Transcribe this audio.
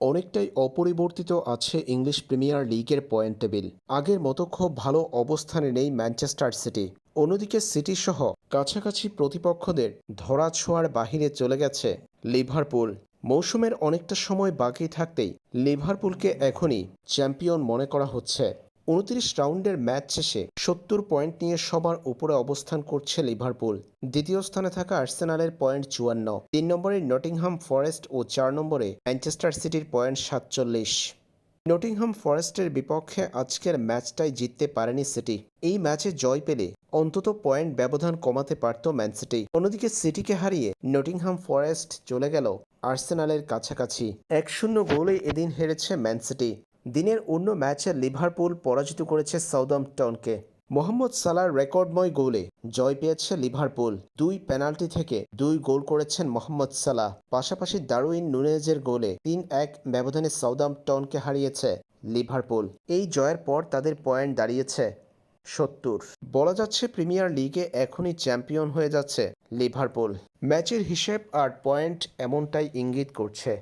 অনেকটাই অপরিবর্তিত আছে ইংলিশ প্রিমিয়ার লিগের পয়েন্ট টেবিল। আগের মতো খুব ভালো অবস্থানে নেই ম্যানচেস্টার সিটি। অন্যদিকে সিটি সহ কাছাকাছি প্রতিপক্ষদের ধরাছোঁয়ার বাহিরে চলে গেছে লিভারপুল। মৌসুমের অনেকটা সময় বাকি থাকতেই লিভারপুলকে এখনই চ্যাম্পিয়ন মনে করা হচ্ছে। উনত্রিশ রাউন্ডের ম্যাচ শেষে সত্তর পয়েন্ট নিয়ে সবার উপরে অবস্থান করছে লিভারপুল। দ্বিতীয় স্থানে থাকা আর্সেনালের পয়েন্ট চুয়ান্ন। তিন নম্বরে নটিংহাম ফরেস্ট ও চার নম্বরে ম্যানচেস্টার সিটির পয়েন্ট সাতচল্লিশ। নটিংহাম ফরেস্টের বিপক্ষে আজকের ম্যাচটাই জিততে পারেনি সিটি। এই ম্যাচে জয় পেলে অন্তত পয়েন্ট ব্যবধান কমাতে পারত ম্যান সিটি। অন্যদিকে সিটিকে হারিয়ে নটিংহাম ফরেস্ট চলে গেল আর্সেনালের কাছাকাছি। এক শূন্য গোলে এদিন হেরেছে ম্যান সিটি। দিনের অন্য ম্যাচে লিভারপুল পরাজিত করেছে সাউদাম্পটনকে। মোহাম্মদ সালার রেকর্ডময় গোলে জয় পেয়েছে লিভারপুল। দুই পেনাল্টি থেকে দুই গোল করেছেন মোহাম্মদ সালাহ। পাশাপাশি দারুইন নুনেজের গোলে তিন এক ব্যবধানে সাউদাম্পটনকে হারিয়েছে লিভারপুল। এই জয়ের পর তাদের পয়েন্ট দাঁড়িয়েছে সত্তর। বলা যাচ্ছে প্রিমিয়ার লিগে এখনই চ্যাম্পিয়ন হয়ে যাচ্ছে লিভারপুল। ম্যাচের হিসেব আর পয়েন্ট এমনটাই ইঙ্গিত করছে।